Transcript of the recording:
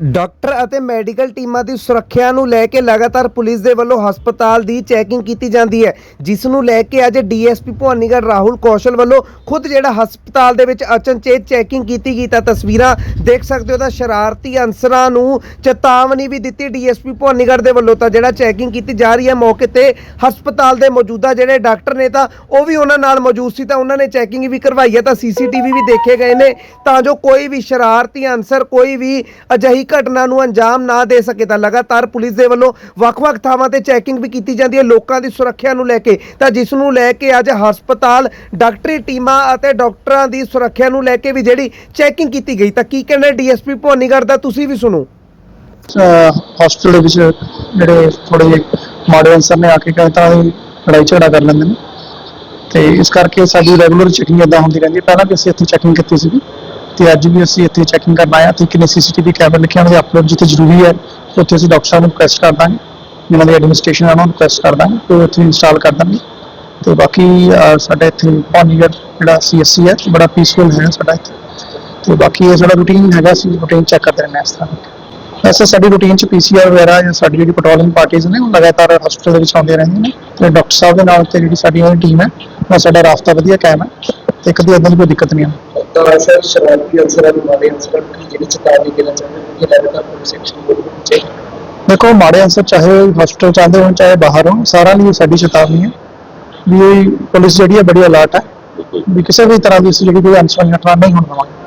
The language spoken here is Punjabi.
ਡਾਕਟਰ ਅਤੇ ਮੈਡੀਕਲ ਟੀਮਾਂ ਦੀ ਸੁਰੱਖਿਆ ਨੂੰ ਲੈ ਕੇ ਲਗਾਤਾਰ ਪੁਲਿਸ ਦੇ ਵੱਲੋਂ ਹਸਪਤਾਲ ਦੀ ਚੈਕਿੰਗ ਕੀਤੀ ਜਾਂਦੀ ਹੈ, ਜਿਸ ਨੂੰ ਲੈ ਕੇ ਅੱਜ ਡੀਐਸਪੀ ਭਵਾਨੀਗੜ੍ਹ ਰਾਹੁਲ ਕੌਸ਼ਲ ਵੱਲੋਂ ਖੁਦ ਜਿਹੜਾ ਹਸਪਤਾਲ ਦੇ ਵਿੱਚ ਅਚਨਚੇਤ ਚੈਕਿੰਗ ਕੀਤੀ ਗਈ ਤਾਂ ਤਸਵੀਰਾਂ ਦੇਖ ਸਕਦੇ ਹੋ ਤਾਂ ਸ਼ਰਾਰਤੀ ਅਨਸਰਾਂ ਨੂੰ ਚੇਤਾਵਨੀ ਵੀ ਦਿੱਤੀ ਡੀਐਸਪੀ ਭਵਾਨੀਗੜ੍ਹ ਦੇ ਵੱਲੋਂ ਤਾਂ ਜਿਹੜਾ ਚੈਕਿੰਗ ਕੀਤੀ ਜਾ ਰਹੀ ਹੈ, ਮੌਕੇ ਤੇ ਹਸਪਤਾਲ ਦੇ ਮੌਜੂਦਾ ਜਿਹੜੇ ਡਾਕਟਰ ਨੇ ਤਾਂ ਉਹ ਵੀ ਉਹਨਾਂ ਨਾਲ ਮੌਜੂਦ ਸੀ ਤਾਂ ਉਹਨਾਂ ਨੇ ਚੈਕਿੰਗ ਵੀ ਕਰਵਾਈ ਹੈ ਤਾਂ ਸੀਸੀਟੀਵੀ ਵੀ ਦੇਖੇ ਗਏ ਨੇ ਤਾਂ ਜੋ ਕੋਈ ਵੀ ਸ਼ਰਾਰਤੀ ਅਨਸਰ, ਕੋਈ ਵੀ ਅਜਿਹੀ ਘਟਨਾ ਨੂੰ ਅੰਜਾਮ ਨਾ ਦੇ ਸਕੇ ਤਾਂ ਲਗਾਤਾਰ ਪੁਲਿਸ ਦੇ ਵੱਲੋਂ ਵੱਖ-ਵੱਖ ਥਾਵਾਂ ਤੇ ਚੈਕਿੰਗ ਵੀ ਕੀਤੀ ਜਾਂਦੀ ਹੈ ਲੋਕਾਂ ਦੀ ਸੁਰੱਖਿਆ ਨੂੰ ਲੈ ਕੇ। ਤਾਂ ਜਿਸ ਨੂੰ ਲੈ ਕੇ ਅੱਜ ਹਸਪਤਾਲ ਡਾਕਟਰੀ ਟੀਮਾਂ ਅਤੇ ਡਾਕਟਰਾਂ ਦੀ ਸੁਰੱਖਿਆ ਨੂੰ ਲੈ ਕੇ ਵੀ ਜਿਹੜੀ ਚੈਕਿੰਗ ਕੀਤੀ ਗਈ, ਤਾਂ ਕੀ ਕਹਿੰਦੇ ਡੀਐਸਪੀ ਭਵਾਨੀਗੜ੍ਹ ਦਾ? ਤੁਸੀਂ ਵੀ ਸੁਣੋ। ਹਸਪੀਟਲ ਵਿੱਚ ਜਿਹੜੇ ਥੋੜੇ ਜਿਹੇ ਮਾੜੇ ਅਨਸਰ ਨੇ, ਆ ਕੇ ਕਈ ਲੜਾਈ ਝਗੜਾ ਕਰ ਲੈਂਦੇ ਨੇ। ਤੇ ਇਸ ਕਰਕੇ ਸਾਡੀ ਰੈਗੂਲਰ ਚੈਕਿੰਗ ਇਦਾਂ ਹੁੰਦੀ ਰਹਿੰਦੀ ਪਹਿਲਾਂ ਵੀ ਅਸੀਂ ਇੱਥੇ ਚੈਕਿੰਗ ਕੀਤੀ ਸੀਗੀ। ਤੇ ਅੱਜ ਵੀ ਅਸੀਂ ਇੱਥੇ ਚੈਕਿੰਗ ਕਰਨ ਆਏ ਹਾਂ ਤੇ ਕਿੰਨੇ ਸੀਸੀਟੀਵੀ ਕੈਮਰੇ ਲਿਖੇ ਉਹਨਾਂ ਦੇ ਅਪਲੋਡ ਜਿੱਥੇ ਜ਼ਰੂਰੀ ਹੈ, ਉੱਥੇ ਅਸੀਂ ਡਾਕਟਰ ਸਾਹਿਬ ਨੂੰ ਰਿਕੁਐਸਟ ਕਰ ਦਾਂਗੇ, ਜਿਨ੍ਹਾਂ ਦੀ ਐਡਮਿਨਿਸਟ੍ਰੇਸ਼ਨ ਉਹਨਾਂ ਨੂੰ ਰਿਕੁਐਸਟ ਕਰ ਦਾਂਗੇ, ਤੇ ਉੱਥੇ ਇੰਸਟਾਲ ਕਰ ਦਾਂਗੇ ਤੇ ਬਾਕੀ ਸਾਡਾ ਇੱਥੇ ਪੌਨੀਗੜ ਜਿਹੜਾ ਸੀਐਸਸੀ ਹੈ, ਬੜਾ ਪੀਸਫੁਲ ਹੈ ਸਾਡਾ ਇੱਥੇ। ਤੇ ਬਾਕੀ ਇਹ ਸਾਡਾ ਰੂਟੀਨ ਹੈਗਾ ਸੀ ਰੂਟੀਨ ਚੈੱਕ ਕਰਦੇ ਰਹਿੰਦੇ ਹਾਂ ਇਸ ਤਰ੍ਹਾਂ। ਵੈਸੇ ਸਾਡੀ ਰੂਟੀਨ ਚ ਪੀਸੀਆਰ ਵਗੈਰਾ ਜਾਂ ਸਾਡੀ ਜਿਹੜੀ ਪੈਟਰੋਲਿੰਗ ਪਾਰਟੀਆਂ ਨੇ, ਉਹ ਲਗਾਤਾਰ ਹਸਪਤਾਲ ਦੇ ਵਿੱਚ ਆਉਂਦੀਆਂ ਰਹਿੰਦੀਆਂ ਨੇ। ਤੇ ਡਾਕਟਰ ਸਾਹਿਬ ਦੇ ਨਾਲ ਤੇ ਜਿਹੜੀ ਸਾਡੀ ਉਹ ਟੀਮ ਹੈ, ਉਹ ਸਾਡਾ ਰਾਬਤਾ ਵਧੀਆ ਕਾਇਮ ਹੈ। ਤੇ ਕਦੀ ਏਦਾਂ ਦੀ ਕੋਈ ਦਿੱਕਤ ਨਹੀਂ ਆਉਂਦੀ। ਤਾਂ ਸਰ ਸ਼ਰਾਰਤੀ ਅਨਸਰਾਂ ਨੂੰ ਮਾਰੇ ਅਨਸਰਾਂ ਨੂੰ ਜਿਹੜੀ ਚੇਤਾਵਨੀ ਦੇਣਾ ਚਾਹੁੰਦੇ ਹੋ ਕਿ ਲਗਾਤਾਰ ਪੁਲਿਸ ਐਕਸ਼ਨ ਹੋਣੀ ਚਾਹੀਦੀ ਦੇਖੋ ਮਾੜੇ ਅਨਸਰ ਚਾਹੇ ਹਸਪਤਾਲ ਚਾਹੁੰਦੇ ਹੋਣ ਚਾਹੇ ਬਾਹਰ ਹੋਣ ਸਾਰਿਆਂ ਲਈ ਸਾਡੀ ਚੇਤਾਵਨੀ ਹੈ ਵੀ ਇਹ ਪੁਲਿਸ ਜਿਹੜੀ ਹੈ ਬੜੀ ਅਲਰਟ ਹੈ ਵੀ ਕਿਸੇ ਵੀ ਤਰ੍ਹਾਂ ਦੀ ਇਸ ਜਿਹੜੀ ਕੋਈ ਅਨਸਰ ਘਟਨਾ ਨਹੀਂ ਹੋਣ ਦੇਵਾਂਗੇ